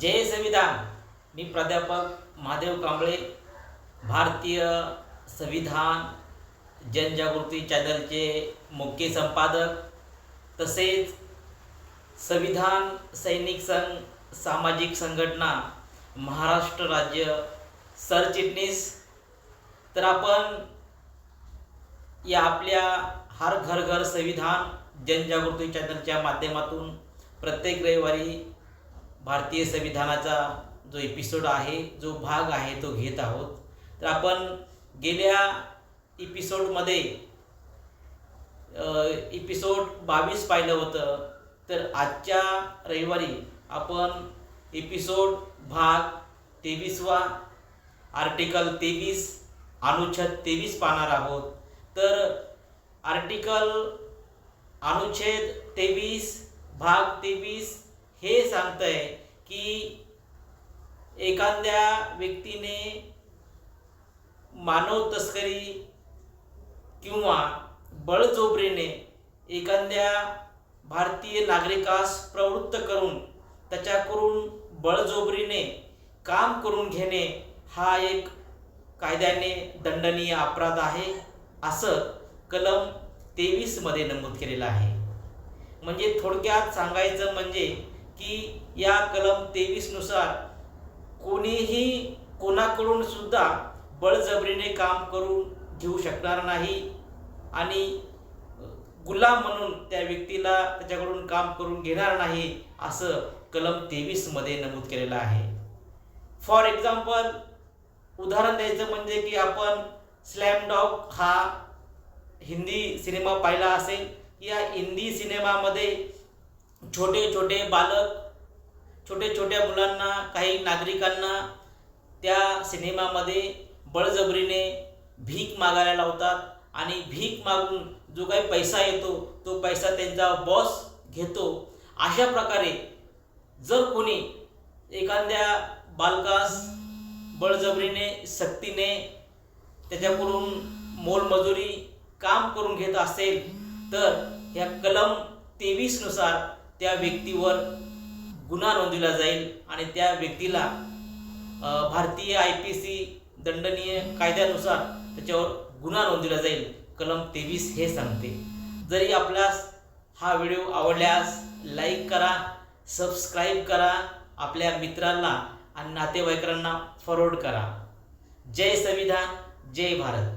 जय संविधान. मी प्राध्यापक महादेव कांबळे भारतीय संविधान जनजागृती चॅनलचे मुख्य संपादक तसेच संविधान सैनिक संघ सामाजिक संघटना महाराष्ट्र राज्य सरचिटणीस तर आपण या आपल्या हर घर घर संविधान जनजागृती चॅनलच्या माध्यमातून प्रत्येक रविवारी भारतीय संविधानाचा जो एपिसोड आहे जो भाग आहे तो घेत आहोत. तर आपण गेल्या एपिसोडमध्ये एपिसोड बावीस पाहिलं होतं. तर आजच्या रविवारी आपण एपिसोड भाग तेवीसवा आर्टिकल तेवीस अनुच्छेद तेवीस पाहणार आहोत. तर आर्टिकल अनुच्छेद तेवीस भाग तेवीस हे सांगतंय की एखाद्या व्यक्तीने मानव तस्करी किंवा बळजोबरीने एखाद्या भारतीय नागरिकास प्रवृत्त करून त्याच्याकडून बळजोबरीने काम करून घेणे हा एक कायद्याने दंडनीय अपराध आहे असं कलम तेवीसमध्ये नमूद केलेलं आहे. म्हणजे थोडक्यात सांगायचं म्हणजे की या कलम तेवीसनुसार कोणीही कोणाकडून सुद्धा बळजबरीने काम करून घेऊ शकणार नाही आणि गुलाम म्हणून त्या व्यक्तीला त्याच्याकडून काम करून घेणार नाही असं कलम तेवीसमध्ये नमूद केलेलं आहे. फॉर एक्झाम्पल उदाहरण द्यायचं म्हणजे की आपण स्लॅमडॉग हा हिंदी सिनेमा पाहिला असेल. या हिंदी सिनेमामध्ये छोटे छोटे बालक छोटे छोट्या मुलांना काही नागरिकांना त्या सिनेमामध्ये बळजबरीने भीक मागायला लावतात आणि भीक मागून जो काही पैसा येतो तो पैसा त्यांचा बॉस घेतो. अशा प्रकारे जर कोणी एखाद्या बालकास बळजबरीने सक्तीने त्याच्याकडून मोलमजुरी काम करून घेत असेल तर ह्या कलम तेवीसनुसार त्या व्यक्तीवर गुन्हा नोंदविला जाईल आणि त्या व्यक्तीला भारतीय आय पी सी दंडनीय कायद्यानुसार त्याच्यावर गुन्हा नोंदविला जाईल. कलम तेवीस हे सांगते. जरी आपल्यास हा व्हिडिओ आवडल्यास लाईक करा सबस्क्राईब करा आपल्या मित्रांना आणि नातेवाईकांना फॉरवर्ड करा. जय संविधान जय भारत.